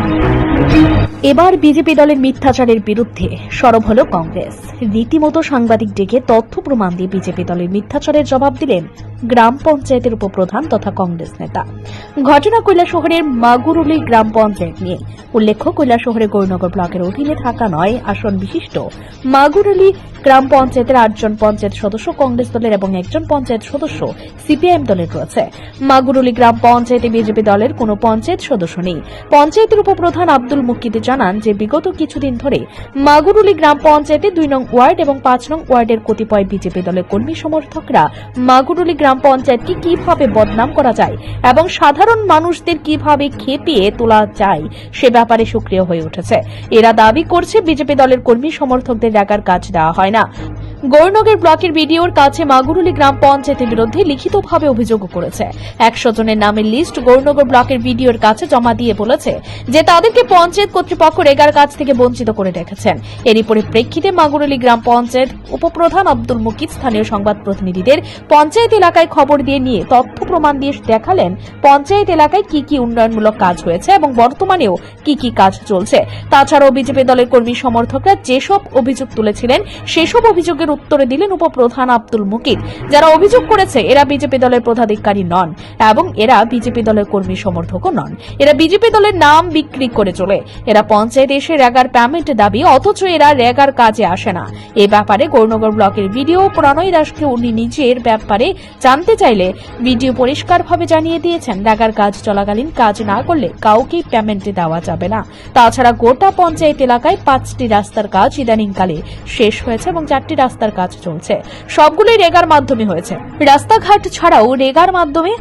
Thank you. এবার BJP দলের মিথ্যাচারের বিরুদ্ধে সরব হল কংগ্রেস। রীতিমতো সাংবাদিক ডেকে তথ্য প্রমাণ দিয়ে বিজেপি দলের মিথ্যাচারের জবাব দিলেন গ্রাম পঞ্চায়েতের উপপ্রধান তথা কংগ্রেস নেতা। ঘটনা শহরের মাগুরুলি গ্রাম পঞ্চায়েত নিয়ে। উল্লেখ্য শহরে গৌরনগর ব্লকের অধীনে থাকা নয়, আসন বিশিষ্ট মাগুরুলি গ্রাম পঞ্চায়েতের আটজন পঞ্চায়েত সদস্য কংগ্রেস দলের এবং একজন পঞ্চায়েত সদস্য সিপিআইএম দলের রয়েছে। মাগুরুলি গ্রাম পঞ্চায়েতে বিজেপি দলের কোনো পঞ্চায়েত সদস্য নেই। পঞ্চায়েতের উপপ্রধান আব্দুল মুকিদ জানান যে বিগত কিছুদিন ধরে মাগুরুলি গ্রাম পঞ্চায়েতে দুই নং ওয়ার্ড এবং পাঁচ নং ওয়ার্ডের কতিপয় বিজেপি দলের কর্মী সমর্থকরা মাগুরুলি গ্রাম পঞ্চায়েতকে কীভাবে বদনাম করা যায় এবং সাধারণ মানুষদের কীভাবে খেপিয়ে তোলা যায় সে ব্যাপারে সক্রিয় হয়ে উঠেছে। এরা দাবি করছে বিজেপি দলের কর্মী সমর্থকদের ডাকার কাজ দেওয়া হয় না। গৌরনগর ব্লকের বিডিওর কাছে মাগুরুলি গ্রাম পঞ্চায়েতের বিরুদ্ধে লিখিতভাবে অভিযোগ করেছে। একশো জনের নামের লিস্ট গৌরনগর ব্লকের বিডিওর কাছে জমা দিয়ে বলেছে যে তাদেরকে পঞ্চায়েত কর্তৃপক্ষ রেগার কাছ থেকে বঞ্চিত করে রেখেছেন। এরই পরিপ্রেক্ষিতে মাগুরুলি গ্রাম পঞ্চায়েত উপপ্রধান আব্দুল মুকিদ স্থানীয় সংবাদ প্রতিনিধিদের পঞ্চায়েত এলাকায় খবর দিয়ে নিয়ে তথ্য প্রমাণ দিয়ে দেখালেন পঞ্চায়েত এলাকায় কি কি উন্নয়নমূলক কাজ হয়েছে এবং বর্তমানেও কি কি কাজ চলছে। তাছাড়াও বিজেপি দলের কর্মী সমর্থকরা যেসব অভিযোগ তুলেছিলেন, সেসব অভিযোগের উত্তরে দিলেন উপপ্রধান আব্দুল মুকিদ যারা অভিযোগ করেছে, এরা বিজেপি দলের পদাধিকারী নন এবং এরা বিজেপি দলের কর্মী সমর্থকও নন। এরা বিজেপি দলের নাম বিক্রি করে চলে। এরা পঞ্চায়েত এসে রেগার পেমেন্ট দাবি, অথচ এরা রেগার কাজে আসে না। এ ব্যাপারে গৌরনগর ব্লকের ভিডিও প্রণয় দাসকে উনি নিজের ব্যাপারে জানতে চাইলে ভিডিও পরিষ্কারভাবে জানিয়ে দিয়েছেন রেগার কাজ চলাকালীন কাজ না করলে কাউকে পেমেন্ট দেওয়া যাবে না। তাছাড়া গোটা পঞ্চায়েত এলাকায় পাঁচটি রাস্তার কাজ ইদানিংকালে শেষ হয়েছে এবং চারটি রাস্তার কাজ চলছে। সবগুলোই রেগার মাধ্যমে হয়েছে। রাস্তাঘাট ছাড়াও রেগার মাধ্যমে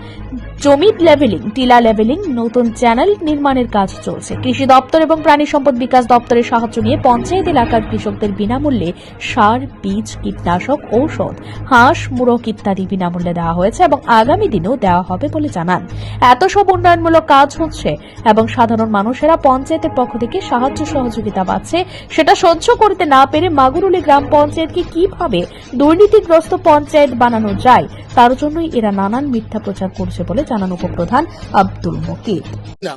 জমি লেভেলিং টিলা লেভেলিং নতুন চ্যানেল নির্মাণের কাজ চলছে। কৃষি দপ্তর এবং প্রাণী সম্পদ বিকাশ দপ্তরের সাহায্য নিয়ে পঞ্চায়েত এলাকার কৃষকদের বিনামূল্যে সার, বীজ, কীটনাশক, ঔষধ, হাঁস, মুরগ ইত্যাদি বিনামূল্যে দেওয়া হয়েছে এবং আগামী দিনেও দেওয়া হবে বলে জানান। এত সব উন্নয়নমূলক কাজ হচ্ছে এবং সাধারণ মানুষেরা পঞ্চায়েতের পক্ষ থেকে সাহায্য সহযোগিতা পাচ্ছে, সেটা সহ্য করতে না পেরে মাগুরুলি গ্রাম পঞ্চায়েতকে কীভাবে দুর্নীতিগ্রস্ত পঞ্চায়েত বানানো যায়, তার জন্যই এরা নানান মিথ্যা প্রচার করছে বলে জানান উপপ্রধান আব্দুল মকিদ না,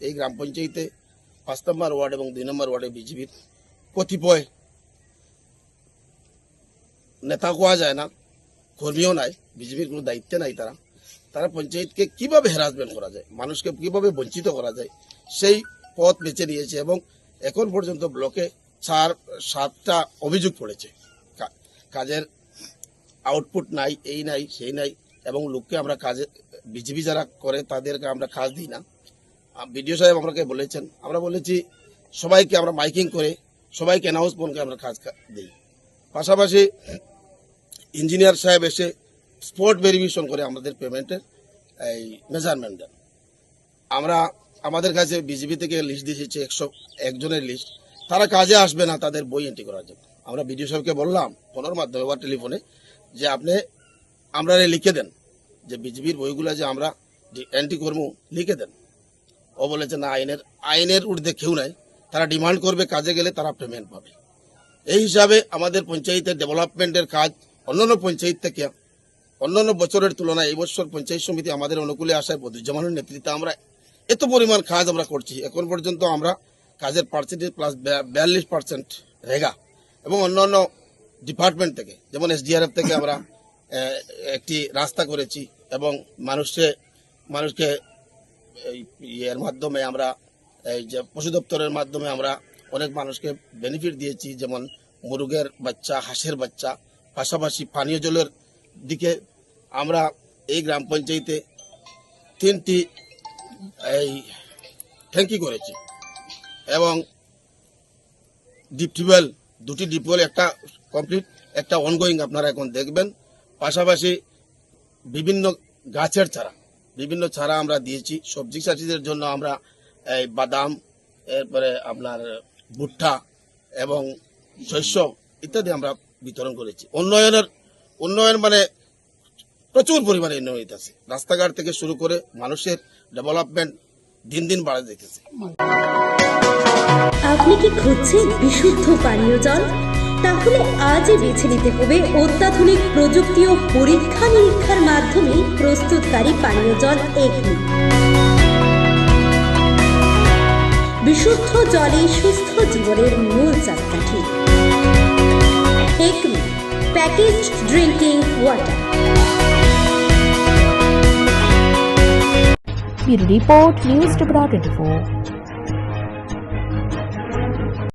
এই গ্রাম পঞ্চায়েতে পাঁচ নম্বর ওয়ার্ড এবং দুই নম্বর ওয়ার্ডে বিজেপির কতিপয় নেতা কোয়া যায় না, কর্মীও নাই, বিজেপির কোনো দায়িত্ব নাই তারা। তারা পঞ্চায়েতকে কীভাবে হ্যারাসমেন্ট করা যায়, মানুষকে কীভাবে বঞ্চিত করা যায়, সেই পথ বেছে নিয়েছে এবং এখন পর্যন্ত ব্লকে চার, সাতটা অভিযোগ পড়েছে কাজের আউটপুট নাই, এই নাই, সেই নাই, এবং লোককে আমরা কাজে বিজেপি যারা করে তাদেরকে আমরা কাজ দিই না। বিডিও সাহেব আমাকে বলেছেন, আমরা বলেছি সবাইকে আমরা মাইকিং করে সবাইকে অ্যানাউন্সমেন্টকে আমরা কাজ দিই। পাশাপাশি ইঞ্জিনিয়ার সাহেব এসে স্পট ভেরিফিকেশন করে আমাদের পেমেন্টের এই মেজারমেন্ট দেন আমরা আমাদের কাছে বিজেপি থেকে লিস্ট দিয়েছে একশো একজনের লিস্ট। তারা কাজে আসবে না তাদের বই এন্ট্রি করার জন্য। আমরা বিডিও সাহেবকে বললাম ফোনের মাধ্যমে বা টেলিফোনে যে আপনি, আমরা লিখে দেন। যে বিজেপির বইগুলো যে আমরা অ্যান্টি কর্ম লিখে দেন, ও বলেছে, না, আইনের আইনের ঊর্ধ্বে কেউ নাই। তারা ডিমান্ড করবে কাজে গেলে তারা পেমেন্ট পাবে। এই হিসাবে আমাদের পঞ্চায়েতের ডেভেলপমেন্টের কাজ অন্যান্য পঞ্চায়েত থেকে, অন্যান্য বছরের তুলনায় এই বছর পঞ্চায়েত সমিতি আমাদের অনুকূলে আসায় বদুজ্জামানের নেতৃত্বে আমরা এত পরিমাণ কাজ আমরা করছি। এখন পর্যন্ত আমরা কাজের পার্সেন্টেজ প্লাস বিয়াল্লিশ পার্সেন্ট রেগা। এবং অন্যান্য ডিপার্টমেন্ট থেকে, যেমন এসডিআরএফ থেকে আমরা একটি রাস্তা করেছি। এবং মানুষকে মানুষকে ইয়ের মাধ্যমে আমরা, এই যে পশু দপ্তরের মাধ্যমে আমরা অনেক মানুষকে বেনিফিট দিয়েছি, যেমন মুরগের বাচ্চা, হাঁসের বাচ্চা, পাশাপাশি পানীয় জলের দিকে আমরা এই গ্রাম পঞ্চায়েতে তিনটি, এই ট্যাঙ্কি করেছি এবং ডিপ টিউবওয়েল দুটি ডিপ টিউবওয়েল একটা কমপ্লিট একটা অনগোয়িং আপনারা এখন দেখবেন। পাশাপাশি বিভিন্ন গাছের চারা, বিভিন্ন চারা আমরা দিয়েছি। সবজি চাষিদের জন্য আমরা এই বাদাম, এরপরে আপনার ভুট্টা এবং শস্য ইত্যাদি আমরা বিতরণ করেছি। উন্নয়নের, উন্নয়ন মানে প্রচুর পরিমাণে উন্নয়ন হইতেছে রাস্তাঘাট থেকে শুরু করে মানুষের ডেভেলপমেন্ট দিন দিন বাড়ে দেখেছে। আপনি কি খুঁজছেন বিশুদ্ধ পানীয় জল? তাহলে আজই বেছে নিতে হবে অত্যাধুনিক প্রযুক্তি ও পরীক্ষা নিরীক্ষার মাধ্যমে প্রস্তুতকারী পানীয় জল এগনি। বিশুদ্ধ জলে সুস্থ জীবনের মূল চাকাঠি। Acme package drinking water. Report news Tripura twenty